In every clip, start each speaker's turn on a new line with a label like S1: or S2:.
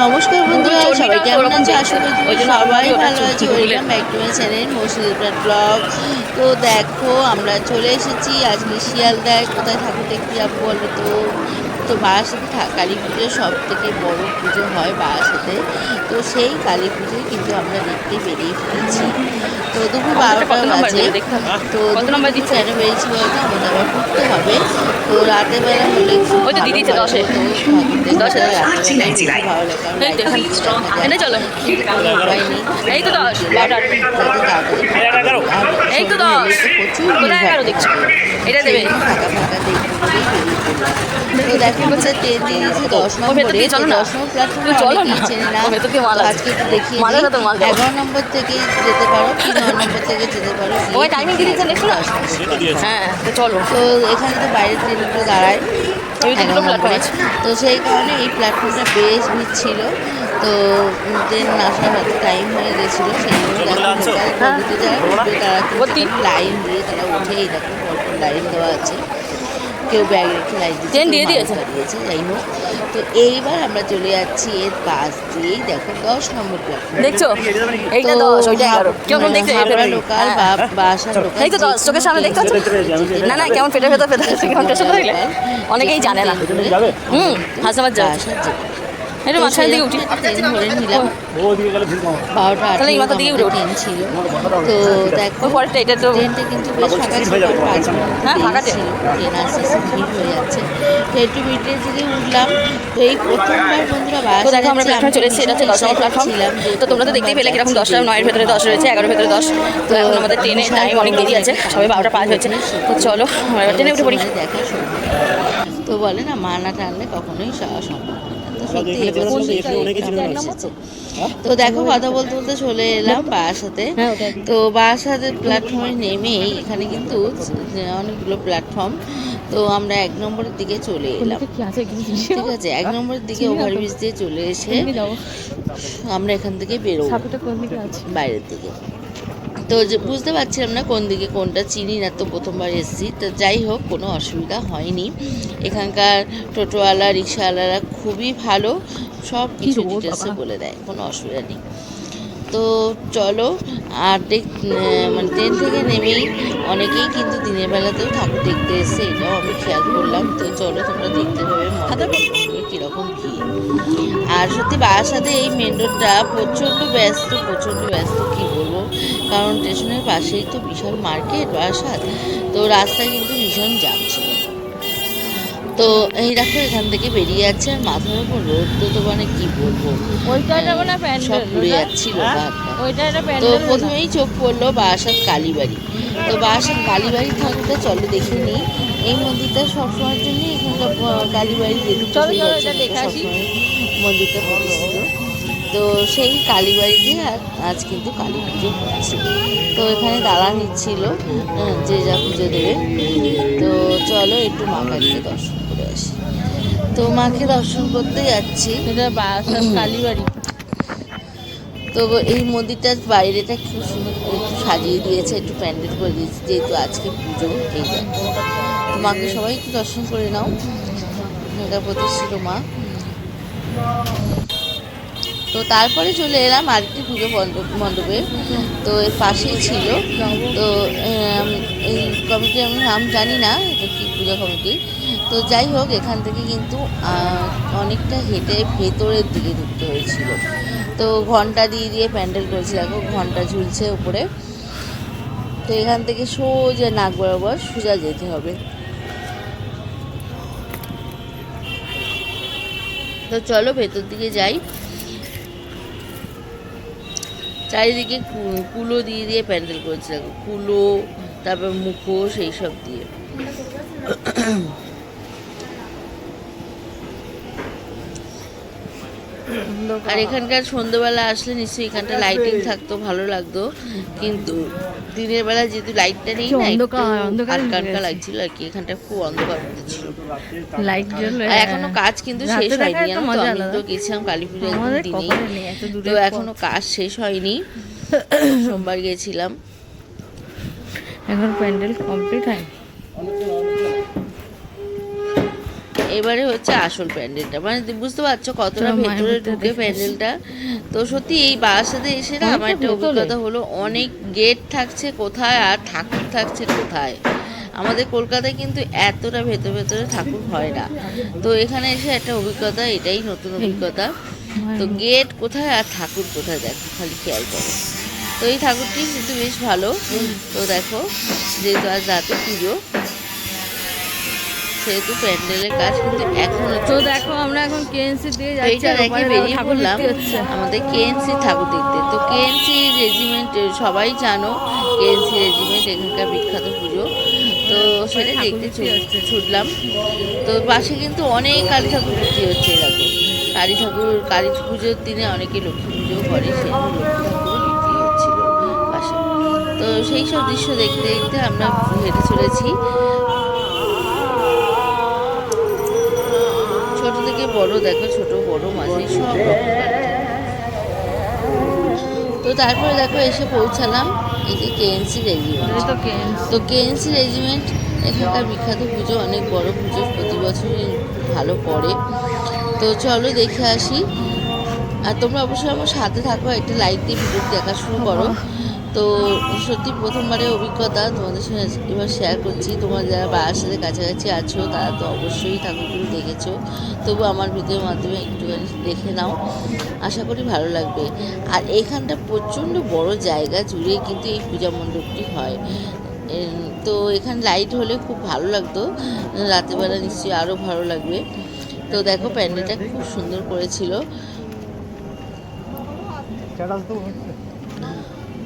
S1: নমস্কার বন্ধুরা সবাই কেমন আছো? আশা করি সবাই ভালো আছো। Welcome back to my channel Murshidabad blog. তো দেখো আমরা চলে এসেছি আজকে শিয়ালদায় কোথায় ঠাকুর দেখতে যাব বলো তো? তো বারাসাতে থা- কালী পুজো সব থেকে বড় পুজো হয় বারাসাতে। তো সেই কালী পুজোয় কিন্তু আমরা দেখতে বেরিয়ে পড়েছি। তো দুপুর বারোটা বাজে।
S2: হবে।
S1: তো
S2: কত নম্বর
S1: দুপুর
S2: দিচ্ছে?
S1: কেন বেরিয়েছি বলতো আমাদের আবার ঘুরতে হবে। তো রাতের বেলা হলে প্রচুর। ফাঁকা দেখতে। তো ট্রেন দিয়ে দশ নম্বরে নম্বর প্ল্যাটফর্মে অনেকেই। চেনে না। আজকে একটু দেখিয়ে। এগারো নম্বর থেকে যেতে পারো কি নয় নম্বর থেকে যেতে পারো।
S2: ওই টাইমিং দিয়ে দিচ্ছে না হ্যাঁ তো চলো।
S1: তো এখানে তো বাইরের ট্রেনগুলো দাঁড়ায়। এগারো নম্বরে। তো সেই কারণে এই প্ল্যাটফর্মটা বেশ ভিড় ছিল তো ট্রেন আসার হয়তো টাইম হয়ে গেছিল সেই জন্য দেখো যারা তারা কিন্তু লাইন দিয়ে তারা উঠেই দেখো লাইন দেওয়া আছে। কেউ ব্যাগ রেখে লাইন
S2: ট্রেন দিয়ে দিয়েছে।
S1: দিয়েছে। যাই হোক। তো এইবার আমরা চলে যাচ্ছি এর পাশ দিয়েই দেখো দশ নম্বর প্ল্যাটফর্ম
S2: দেখছ? এইটা দশ ওইটা এগারো কেমন দেখছ?
S1: হাবড়া লোকাল বা বাসার লোকাল
S2: হ্যাঁ। এই তো দশ চোখের সামনে দেখতে না না কেমন ফেটে ফেটে ফেটে কেমন টেস্ট অনেকেই জানে না। হুম যাওয়া যা দিকে উঠি।
S1: ধরে নিলাম
S3: ওদিকে গেলে ভিড় কম হবে।
S1: বারোটা
S2: তাহলে এই মাথা দিকে উঠে।
S1: ট্রেন ছিল তো দেখো
S2: ওই পরেরটা এটা তো
S1: ট্রেনটা কিন্তু বেশ ফাঁকা ছিল
S2: হ্যাঁ, ফাঁকা
S1: ছিল। ট্রেন আস্তে আস্তে ভিড় হয়ে যাচ্ছে। তো একটু মিটে থেকে উঠলাম তো এই প্রথমবার বন্ধুরা বাস
S2: দেখো আমরা প্ল্যাটফর্ম চলে এসেছি এটা হচ্ছে দশ নম্বর প্ল্যাটফর্ম তো তোমরা তো দেখতেই পেলে কীরকম দশটা নয়ের ভেতরে দশ রয়েছে এগারোর ভেতরে দশ। তো এখন আমাদের ট্রেনের টাইম অনেক দেরি আছে সবাই বারোটা পাঁচ হয়েছে। তো চলো আমরা এবার ট্রেনে উঠে পড়ি।
S1: দেখা তো বলে না মা না টানলে কখনোই সম্ভব সত্যি। এসেছে। তো দেখো কথা বলতে বলতে চলে এলাম বাসাতে
S2: হ্যাঁ,
S1: তো বাসাতে প্ল্যাটফর্মে নেমেই এখানে কিন্তু অনেকগুলো প্ল্যাটফর্ম তো আমরা এক নম্বরের দিকে চলে এলাম। ঠিক আছে এক নম্বরের দিকে ওভারব্রিজ দিয়ে চলে এসে আমরা এখান থেকে বেরোবো। বাইরের দিকে। তো যে বুঝতে পারছিলাম না কোন দিকে কোনটা চিনি না তো প্রথমবার এসেছি। তো যাই হোক কোনো অসুবিধা হয়নি। এখানকার টোটোওয়ালা রিক্সাওয়ালারা খুবই ভালো। সব কিছু ডিটেলসে বলে দেয় কোনো অসুবিধা নেই। তো চলো আর দেখ মানে ট্রেন থেকে নেমেই অনেকেই কিন্তু দিনের বেলাতেও ঠাকুর দেখতে এসছে এটাও আমি খেয়াল করলাম। তো চলো তোমরা দেখতে পাবে করবে কীরকম ভিড়। আর সত্যি বারাসাতে এই মেন রোডটা প্রচণ্ড ব্যস্ত প্রচণ্ড ব্যস্ত কী বলব? কারণ স্টেশনের পাশেই তো বিশাল মার্কেট বারাসাত তো রাস্তায় কিন্তু ভীষণ ছিল। তো এই দেখো এখান থেকে বেরিয়ে যাচ্ছে আর মাথার উপর রোদ তো তো মানে কি বলব?
S4: ওইটা এটা মনে হয়
S1: সব পুড়ে যাচ্ছিল পা।
S4: ওইটা
S1: তো প্রথমেই চোখ পড়ল বারাসাত কালীবাড়ি। তো বারাসাত কালীবাড়ি ঠাকুরটা চলো দেখে নিই এই মন্দিরটা সবসময়ের জন্যই এখানকার কালীবাড়ি যেদিকে
S4: চলো,
S1: সেই
S4: চলো, এটা দেখে আসি।
S1: মন্দিরটা প্রতিষ্ঠিত। তো সেই কালীবাড়িতে আজ- আজ কিন্তু কালী পুজো হচ্ছে। তো এখানে দাঁড়া নিচ্ছিল যে যা পুজো দেবে। তো চলো একটু মা কালীকে দর্শন করে তো মাকে দর্শন করতে যাচ্ছি।
S4: এটা কালীবাড়ি
S1: তো এই মন্দিরটার বাইরেটা খুব সুন্দর করে একটু সাজিয়ে দিয়েছে একটু প্যান্ডেল করে দিয়েছে যেহেতু আজকে পুজো এই তো মাকে সবাই একটু দর্শন করে নাও। এটা প্রতিষ্ঠিত মা। তো তারপরে চলে এলাম আরেকটি পুজো মণ্ডপ মণ্ডপে। তো এর পাশেই ছিল। তো এই কমিটি আমি নাম জানি না এটা কি পুজো কমিটি? তো যাই হোক, এখান থেকে কিন্তু অনেকটা হেঁটে ভেতরের দিকে ঢুকতে হয়েছিল। তো ঘণ্টা দিয়ে দিয়ে প্যান্ডেল করেছে, দেখো, ঘণ্টা ঝুলছে উপরে। তো এখান থেকে সোজা নাক বরাবর সোজা যেতে হবে। তো চলো, ভেতর দিকে যাই। চারিদিকে কুলো দিয়ে দিয়ে প্যান্ডেল করেছে, দেখো, কুলো, তারপর মুখোশ, এইসব দিয়ে। আর এখানকার সন্ধ্যেবেলা আসলে নিশ্চয়ই এখানটা লাইটিং থাকতো ভালো লাগতো। কিন্তু দিনের বেলা যেহেতু লাইটটা নেই না হালকা হালকা। লাগছিল আর কি। এখানটা খুব অন্ধকার ছিল।
S4: লাইট
S1: আর এখনও কাজ কিন্তু শেষ হয়নি জানো তো? আমি। তো গেছিলাম কালী পুজো একদম দিনেই। তো এখনও কাজ শেষ হয়নি। সোমবার গেছিলাম।
S4: এখন প্যান্ডেল কমপ্লিট হয়
S1: এবারে হচ্ছে আসল প্যান্ডেলটা। মানে বুঝতে পারছ কতটা ভেতরে ঢুকে প্যান্ডেলটা। তো সত্যি এই বাসাতে এসে না আমার একটা অভিজ্ঞতা হলো অনেক গেট থাকছে কোথায় আর ঠাকুর থাকছে কোথায়। আমাদের কলকাতায় কিন্তু এতটা ভেতর ভেতরে ঠাকুর হয় না। তো এখানে এসে একটা অভিজ্ঞতা এটাই নতুন অভিজ্ঞতা। তো গেট কোথায় আর ঠাকুর কোথায় দেখো খালি খেয়াল করো। তো এই ঠাকুরটি কিন্তু বেশ ভালো। তো দেখো যেহেতু আজ রাতে পুজো সেহেতু প্যান্ডেলের কাজ কিন্তু এখনও
S4: তো দেখো আমরা এখন কেএনসি দিয়ে যাচ্ছি
S1: দেখে বেরিয়ে পড়লাম। আমাদের কেএনসি ঠাকুর দেখতে তো কেএনসি রেজিমেন্ট সবাই জানো কেএনসি রেজিমেন্ট এখানকার বিখ্যাত পুজো। তো সেটা দেখতে ছুটলাম। তো পাশে কিন্তু অনেক কালী ঠাকুর মূর্তি হচ্ছে এরকম কালী ঠাকুর কালী পুজোর দিনে অনেকে লক্ষ্মী পুজো করে সেই লক্ষ্মী বিক্রি হচ্ছিল পাশে। তো সেই সব দৃশ্য দেখতে দেখতে আমরা হেঁটে চলেছি। বড় দেখো ছোট বড় মাঝে সব রকম তো তারপরে দেখো এসে পৌঁছালাম এই যে কেএনসি রেজিমেন্ট
S4: এই তো কেএনসি
S1: তো কেএনসি রেজিমেন্ট এখানকার বিখ্যাত পুজো অনেক বড় পুজো প্রতি বছরই ভালো পড়ে তো চলো দেখে আসি। আর তোমরা অবশ্যই আমার সাথে থাকো একটা লাইক দিয়ে ভিডিও দেখা শুরু করো। তো সত্যি প্রথমবারের অভিজ্ঞতা তোমাদের সঙ্গে এবার শেয়ার করছি। তোমরা যারা বাবার সাথে কাছাকাছি আছো, তারা তো অবশ্যই ঠাকুরগুলো দেখেছ। তবু আমার ভিডিওর মাধ্যমে একটুখানি দেখে নাও। আশা করি ভালো লাগবে। আর এখানটা প্রচণ্ড বড় জায়গা জুড়ে কিন্তু এই পূজা মণ্ডপটি হয়। তো এখানে লাইট হলে খুব ভালো লাগতো। রাতেরবেলা নিশ্চয়ই আরও ভালো লাগবে। তো দেখো প্যান্ডেলটা খুব সুন্দর করেছিল।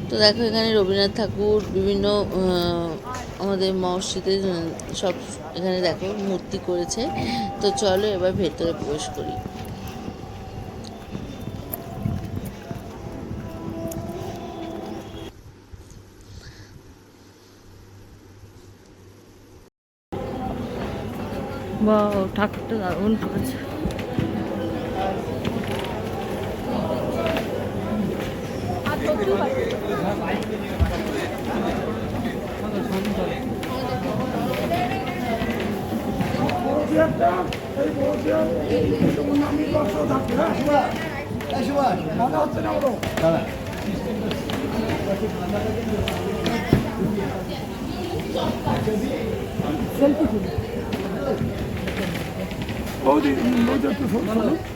S1: তো দেখো, এখানে রবীন্দ্রনাথ ঠাকুর, বিভিন্ন আমাদের মসজিদে সব এখানে দেখো মূর্তি করেছে। তো চলো এবার ভেতরে প্রবেশ করি।
S4: ঠাকুরটা দারুণ করেছে। Selfie.
S1: Hadi,
S4: hadi, hadi.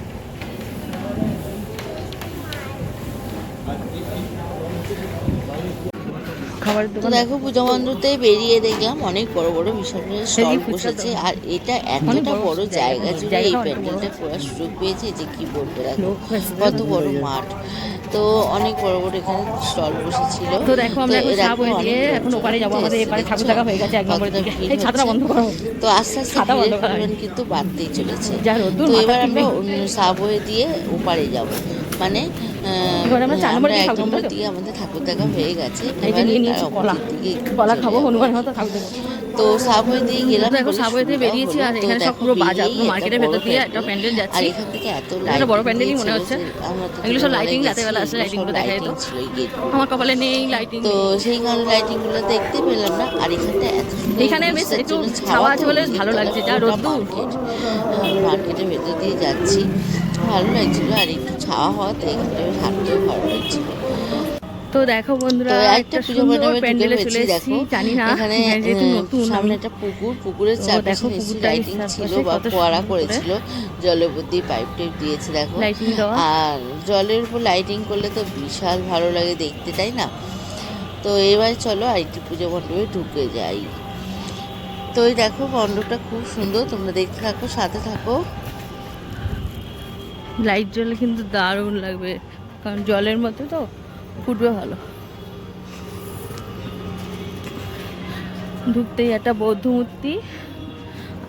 S1: তো দেখো পূজা মণ্ডপতে বেরিয়ে দেখলাম অনেক বড় বড় বিশাল স্টল বসেছে। আর এটা এতটা
S4: বড় জায়গা,
S1: জুড়ে এই প্যান্ডেলটা করার সুযোগ পেয়েছে যে কি বলব দেখো। কত বড় মাঠ। তো অনেক বড় বড় এখানে স্টল বসেছিল।
S4: তো দেখো আমরা এখন ওপারে যাব। আমাদের এপারে ঠাকুর দেখা হয়ে গেছে এক নম্বরের
S1: কতটা
S4: এই
S1: হচ্ছে।
S4: বন্ধ করো।
S1: তো আস্তে আস্তে
S4: ছাতা বন্ধ
S1: ভিড়ের
S4: করা।
S1: পরিমাণ কিন্তু বাড়তেই চলেছে। তো এবার আমরা। সাবওয়ে দিয়ে ওপারে যাব। মানে
S4: এবার নম্বর। দিকে
S1: আমাদের ঠাকুর দেখা হয়ে গেছে।
S4: কলা। খাব হনুমান মতো ঠাকুর
S1: তো সাবওয়ে দিয়ে গেলাম
S4: দেখো
S1: বলে
S4: সাবওয়ে দিয়ে বেরিয়েছি আর এখানে সব পুরো বাজার পুরো মার্কেটের ভেতর দিয়ে একটা প্যান্ডেল
S1: আর এখান থেকে এত
S4: বড় প্যান্ডেলই মনে হচ্ছে। এগুলো সব
S1: মনে
S4: রাতেরবেলা আসলে
S1: এগুলো
S4: lighting সবগুলো দেখা যেত। আমার কপালে নেই লাইটিং
S1: তো সেই কারণে লাইটিংগুলো দেখতে পেলাম না আর এখানটা এত
S4: এখানে বেশ একটু ছাওয়া আছে বলে ভালো লাগছে, যা রোদ্দুর।
S1: মার্কেট মার্কেটের ভেতর দিয়ে যাচ্ছি। ভালো লাগছিল আর একটু ছাওয়া হওয়াতে এখানটা হাঁটতেও ভালো লাগছিল।
S4: তো দেখো বন্ধুরা একটা
S1: পুজো মণ্ডপে
S4: প্যান্ডেলে চলে এসেছি
S1: দেখো।
S4: জানি না
S1: এখানে
S4: নতুন
S1: সামনে একটা পুকুর পুকুরের চারপাশে
S4: দেখো
S1: লাইটিং ছিল বা ফোয়ারা করেছিল জলের উপর দিয়ে পাইপ টাইপ দিয়েছে দেখো। আর জলের উপর লাইটিং করলে তো বিশাল ভালো লাগে দেখতে তাই না? তো এবার চলো আরেকটি পুজো মণ্ডপে ঢুকে যাই। তো এই দেখো মণ্ডপটা খুব সুন্দর তোমরা দেখতে থাকো সাথে থাকো।
S4: লাইট জ্বলে কিন্তু দারুণ লাগবে। কারণ জলের মধ্যে তো ফুটবে ভালো। ঢুকতেই একটা বৌদ্ধ মূর্তি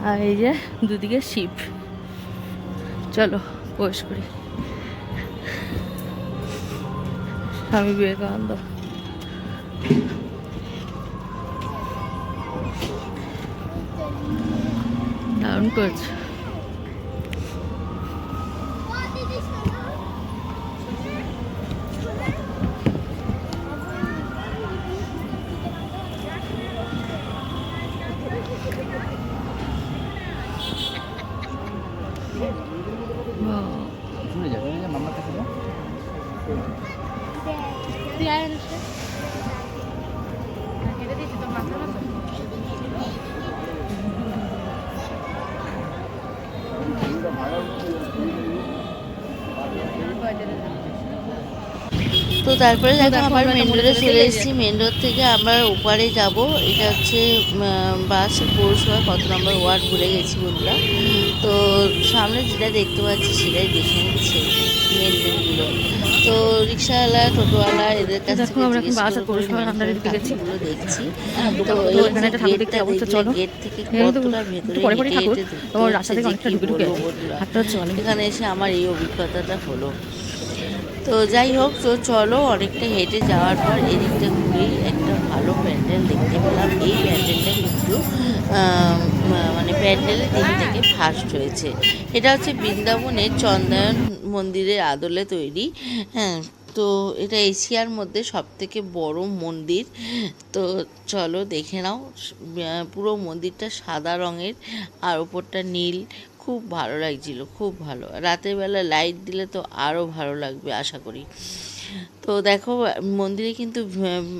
S4: আর এই যে দুদিকে শিব। চলো, প্রবেশ করি। স্বামী বিবেকানন্দ। দারুণ করেছে।
S1: তারপরে দেখো আবার
S4: আমরা
S1: মেন রোডে চলে এসেছি মেন রোড থেকে আমরা ওপারে যাব। এটা হচ্ছে বাস পৌরসভা কত নম্বর ওয়ার্ড ভুলে গেছি বন্ধুরা। তো সামনে যেটা দেখতে পাচ্ছি সেটাই দেখে নিচ্ছে মেন মেনগুলো তো রিক্সাওয়ালা টোটোওয়ালা এদের কাছ থেকে
S4: আমরা বাস পৌরসভার আন্ডারে ঢুকে গেছি।
S1: দেখছি। তো
S4: তো এখানে একটা ঠাকুর দেখতে অবস্থা চলো।
S1: গেট থেকে
S4: এখানে
S1: কতটা ভেতরে
S4: পরে পরে ঠাকুর
S1: হেঁটে ঢুকতে
S4: তোমার রাস্তা থেকে অনেকটা ঢুকে ঢুকে
S1: এখানে এসে আমার এই অভিজ্ঞতাটা হলো। তো যাই হোক, তো চলো অনেকটা হেঁটে যাওয়ার পর এদিকটা ঘুরেই একটা ভালো প্যান্ডেল দেখতে পেলাম। এই প্যান্ডেলটা কিন্তু মানে প্যান্ডেলের দিক থেকে ফার্স্ট হয়েছে। এটা হচ্ছে বৃন্দাবনের চন্দন মন্দিরের আদলে তৈরি। হ্যাঁ তো এটা এশিয়ার মধ্যে সব থেকে বড় মন্দির। তো চলো দেখে নাও পুরো মন্দিরটা সাদা রঙের, আর ওপরটা নীল। খুব ভালো লাগছিল, খুব ভালো। রাতের বেলা লাইট দিলে তো আরও ভালো লাগবে, আশা করি। তো দেখো, মন্দিরে কিন্তু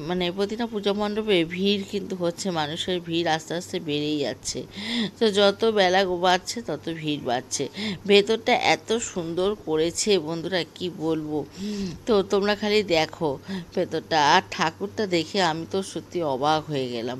S1: মানে প্রতিটা পূজা মণ্ডপে ভিড় কিন্তু হচ্ছে, মানুষের ভিড় আস্তে আস্তে বেড়েই যাচ্ছে। তো যত বেলা বাড়ছে, তত ভিড় বাড়ছে। ভেতরটা এত সুন্দর করেছে, বন্ধুরা, কি বলব? তো তোমরা খালি দেখো ভেতরটা। আর ঠাকুরটা দেখে আমি তো সত্যি অবাক হয়ে গেলাম।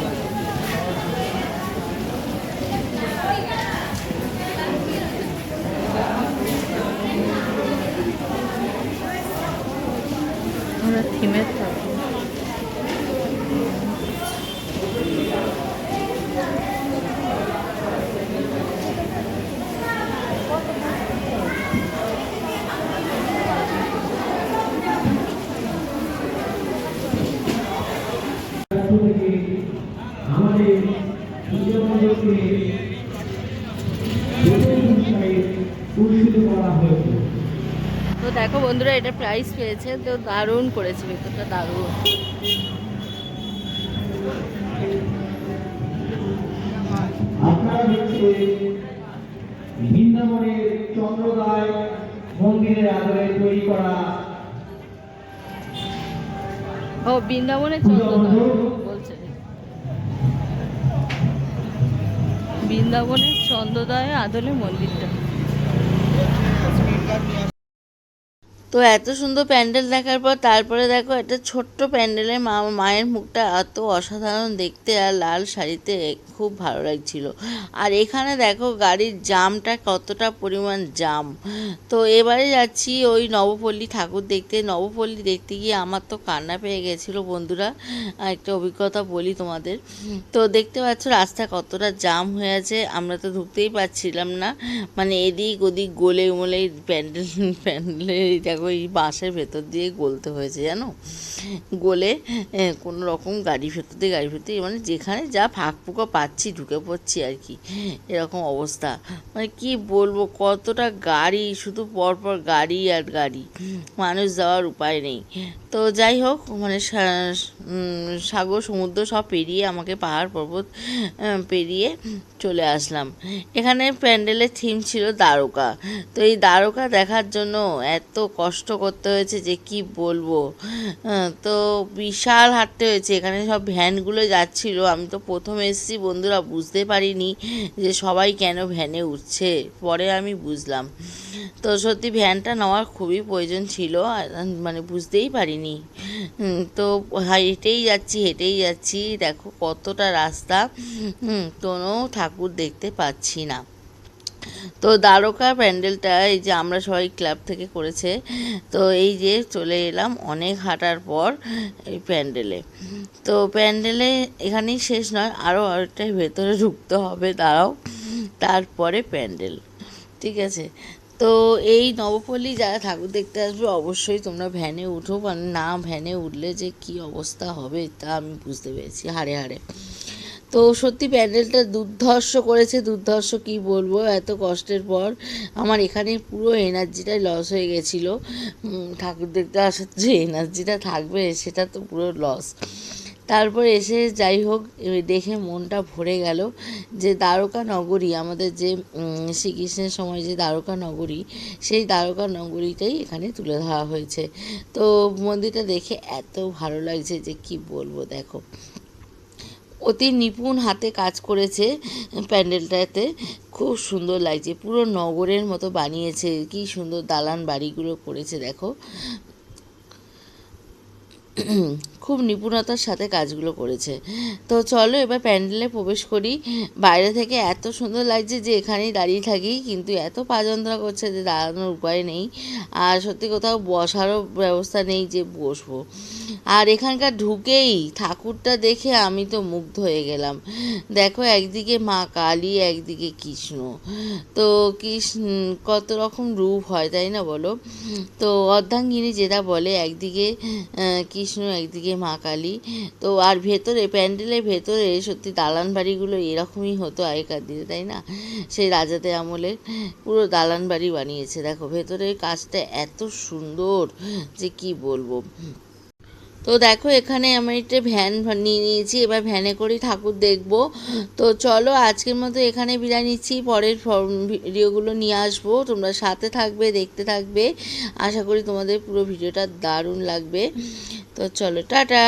S4: আমরা থিমে থাকব
S5: আমাদের সূর্যমন্দিরকে পুরস্কৃত করা
S4: তো দেখো বন্ধুরা এটা প্রাইস পেয়েছে তো দারুণ করেছে ভেতরটা দারুণ।
S5: আপনারা দেখছেন বৃন্দাবনের চন্দ্রদায় মন্দিরের আদরে তৈরি করা
S4: ও বৃন্দাবনের চন্দ্রদয়। বৃন্দাবনের চন্দ্রদয় আদলে মন্দিরটা।
S1: তো এত সুন্দর প্যান্ডেল দেখার পর তারপরে দেখো একটা ছোট্ট প্যান্ডেলে মা, মায়ের মুখটা এত অসাধারণ দেখতে আর লাল শাড়িতে খুব ভালো লাগছিল। আর এখানে দেখো গাড়ির জামটা কতটা পরিমাণ জাম। তো এবারে যাচ্ছি ওই নবপল্লী ঠাকুর দেখতে। নবপল্লী দেখতে গিয়ে আমার তো কান্না পেয়ে গেছিল বন্ধুরা। একটা অভিজ্ঞতা বলি তোমাদের। তো দেখতে পাচ্ছ রাস্তা কতটা জাম হয়ে আছে। আমরা তো ঢুকতেই পারছিলাম না। মানে এদিক ওদিক গোলে মোলে প্যান্ডেল প্যান্ডেলে দেখো এই বাসের ভেতর দিয়ে গলতে হয়েছে, জানো? গলে কোনো রকম গাড়ি ভেতর দিয়ে, গাড়ি ভেতর দিয়ে মানে যেখানে যা ফাঁক ফুঁকা পাচ্ছি, ঢুকে পড়ছি আর কি। এরকম অবস্থা। মানে কি বলব, কতটা গাড়ি, শুধু পরপর গাড়ি আর গাড়ি। মানুষ যাওয়ার উপায় নেই। তো যাই হোক মানে সাগর, সমুদ্র সব পেরিয়ে আমাকে পাহাড় পর্বত পেরিয়ে চলে আসলাম। এখানে প্যান্ডেলের থিম ছিল দ্বারকা। তো এই দ্বারকা দেখার জন্য এত কষ্ট করতে হয়েছে যে কি বলব? তো বিশাল হাঁটতে হয়েছে। এখানে সব ভ্যানগুলো যাচ্ছিল। আমি তো প্রথম এসেছি, বন্ধুরা বুঝতে পারিনি যে সবাই কেন ভ্যানে উঠছে। পরে আমি বুঝলাম। তো সত্যি ভ্যানটা নেওয়ার খুবই প্রয়োজন ছিল মানে বুঝতেই পারিনি। তো হেঁটেই যাচ্ছি হেঁটেই যাচ্ছি, দেখো কতটা রাস্তা। কোনো ঠাকুর দেখতে পাচ্ছি না। তো দ্বারকা প্যান্ডেলটা এই যে আমরা সবাই ক্লাব থেকে করেছে, তো এই যে চলে এলাম অনেক হাঁটার পর এই প্যান্ডেলে। তো প্যান্ডেলে এখানেই শেষ নয় আরও আরেকটা ভেতরে ঢুকতে হবে, দাঁড়াও। তারপরে প্যান্ডেল, ঠিক আছে? তো এই নবপল্লী যারা ঠাকুর দেখতে আসবে, অবশ্যই তোমরা ভ্যানে উঠো মানে না ভ্যানে উঠলে যে কি অবস্থা হবে, তা আমি বুঝতে পেরেছি হাড়ে হাড়ে। তো সত্যি প্যান্ডেলটা দুর্ধর্ষ করেছে, দুর্ধর্ষ কি বলব? এত কষ্টের পর আমার এখানে পুরো এনার্জিটাই লস হয়ে গেছিল। ঠাকুর দেখতে আসার যে এনার্জিটা থাকবে, সেটা তো পুরো লস তারপর এসে যাই হোক দেখে মনটা ভরে গেল যে দ্বারকা নগরী আমাদের যে শ্রীকৃষ্ণের সময় যে দ্বারকা নগরী সেই দ্বারকা নগরীটাই এখানে তুলে ধরা হয়েছে। তো মন্দিরটা দেখে এত ভালো লাগছে যে কি বলব, দেখো। অতি নিপুণ হাতে কাজ করেছে প্যান্ডেলটাতে, খুব সুন্দর লাগছে। পুরো নগরের মতো বানিয়েছে, কি সুন্দর দালান বাড়িগুলো করেছে, দেখো। খুব নিপুণতার সাথে কাজগুলো করেছে। তো চলো এবার প্যান্ডেলে প্রবেশ করি। বাইরে থেকে এত সুন্দর লাগছে যে এখানেই দাঁড়িয়ে থাকি, কিন্তু এত পা যন্ত্রণা করছে যে দাঁড়ানোর উপায় নেই। আর সত্যি কোথাও বসারও ব্যবস্থা নেই যে বসবো। আর এখানকার ঢুকেই ঠাকুরটা দেখে আমি তো মুগ্ধ হয়ে গেলাম। দেখো একদিকে মা কালী, একদিকে কৃষ্ণ। তো কৃষ্ণ, কত রকম রূপ হয়, তাই না বলো? তো অর্ধাঙ্গিনী যেটা বলে, একদিকে কৃষ্ণ, একদিকে মা কালী। তো আর ভেতরে, প্যান্ডেলের ভেতরে সত্যি দালান বাড়িগুলো এরকমই হতো আগেকার দিনে, তাই না? সেই রাজাতে আমলে পুরো দালান বাড়ি বানিয়েছে। দেখো, ভেতরের কাজটা এত সুন্দর যে কি বলব? তো দেখো, এখানে আমি একটা ভ্যান নিয়ে নিয়েছি। এবার ভ্যানে করেই ঠাকুর দেখব। তো চলো, আজকের মতো এখানে বিদায় নিচ্ছি। পরের ভিডিওগুলো নিয়ে আসব। তোমরা সাথে থাকবে, দেখতে থাকবে। আশা করি তোমাদের পুরো ভিডিওটা দারুণ লাগবে। তো চলো, টাটা!